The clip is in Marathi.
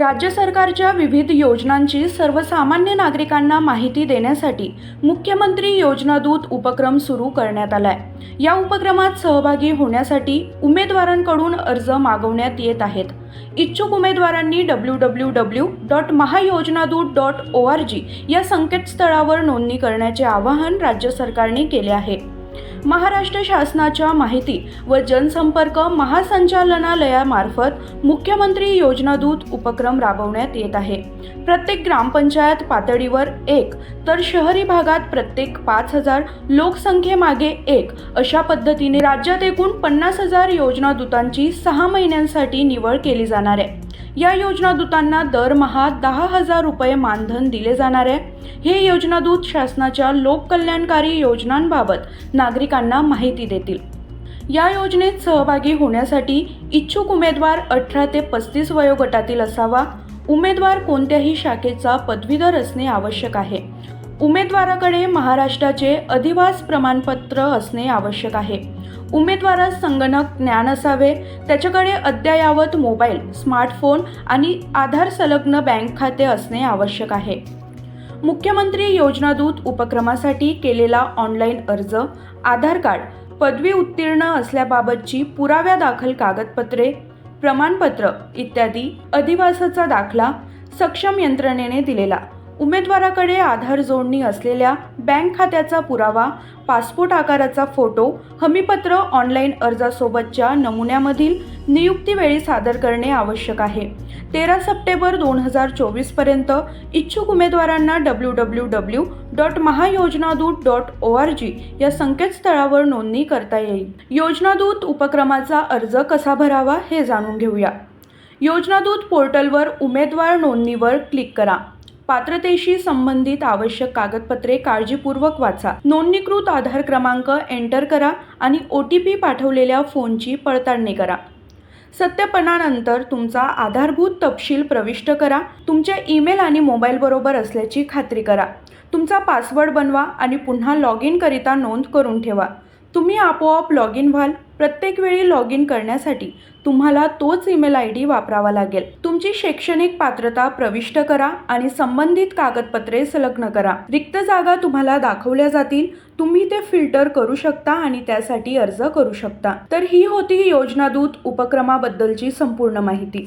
राज्य सरकारच्या विविध योजनांची सर्वसामान्य नागरिकांना माहिती देण्यासाठी मुख्यमंत्री योजना दूत उपक्रम सुरू करण्यात आलाय. या उपक्रमात सहभागी होण्यासाठी उमेदवारांकडून अर्ज मागवण्यात येत आहेत. इच्छुक उमेदवारांनी W W W dot Mahayojanadoot dot O R G या संकेतस्थळावर नोंदणी करण्याचे आवाहन राज्य सरकारने केले आहे. महाराष्ट्र शासनाच्या माहिती व जनसंपर्क महासंचालनालयामार्फत मुख्यमंत्री योजनादूत उपक्रम राबवण्यात येत आहे. प्रत्येक ग्रामपंचायत पातळीवर एक तर शहरी भागात प्रत्येक पाच हजार लोकसंख्येमागे एक अशा पद्धतीने राज्यात एकूण पन्नास हजार योजनादूतांची सहा महिन्यांसाठी निवड केली जाणार आहे. या योजनादूतांना दरमहा दहा हजार रुपये मानधन दिले जाणार आहे. हे योजनादूत शासनाच्या लोककल्याणकारी योजनांबाबत नागरिकांना माहिती देतील. या योजनेत सहभागी होण्यासाठी इच्छुक उमेदवार अठरा ते पस्तीस वयोगटातील असावा. उमेदवार कोणत्याही शाखेचा पदवीधर असणे आवश्यक आहे. उमेदवाराकडे महाराष्ट्राचे अधिवास प्रमाणपत्र असणे आवश्यक आहे. उमेदवारास संगणक ज्ञान असावे. त्याच्याकडे अद्ययावत मोबाईल स्मार्टफोन आणि आधार संलग्न बँक खाते असणे आवश्यक आहे. मुख्यमंत्री योजनादूत उपक्रमासाठी केलेला ऑनलाईन अर्ज आधार कार्ड पदवी उत्तीर्ण असल्याबाबतची पुराव्या दाखल कागदपत्रे प्रमाणपत्र इत्यादी अधिवासाचा दाखला सक्षम यंत्रणेने दिलेला. उमेदवाराकडे आधार जोडणी असलेल्या बँक खात्याचा पुरावा पासपोर्ट आकाराचा फोटो हमीपत्र ऑनलाईन अर्जासोबतच्या नमुन्यामधील नियुक्तीवेळी सादर करणे आवश्यक आहे. तेरा सप्टेंबर दोन हजार चोवीसपर्यंत इच्छुक उमेदवारांना W W W dot Mahayojanadoot dot O R G या संकेतस्थळावर नोंदणी करता येईल. योजनादूत उपक्रमाचा अर्ज कसा भरावा हे जाणून घेऊया. योजनादूत पोर्टलवर उमेदवार नोंदणीवर क्लिक करा. पात्रतेशी संबंधित आवश्यक कागदपत्रे काळजीपूर्वक वाचा. नोंदणीकृत आधार क्रमांक एंटर करा आणि ओ टी पी पाठवलेल्या फोनची पडताळणी करा. सत्यापनानंतर तुमचा आधारभूत तपशील प्रविष्ट करा. तुमच्या ईमेल आणि मोबाईल बरोबर असल्याची खात्री करा. तुमचा पासवर्ड बनवा आणि पुन्हा लॉग इन करिता नोंद करून ठेवा. तुम्ही आपोआप लॉग इन व्हाल. प्रत्येक वेळी लॉग इन करण्यासाठी तुम्हाला तोच ईमेल आय डी वापरावा लागेल. तुमची शैक्षणिक पात्रता प्रविष्ट करा आणि संबंधित कागदपत्रे संलग्न करा. रिक्त जागा तुम्हाला दाखवल्या जातील. तुम्ही ते फिल्टर करू शकता आणि त्यासाठी अर्ज करू शकता. तर ही होती योजनादूत उपक्रमाबद्दलची संपूर्ण माहिती.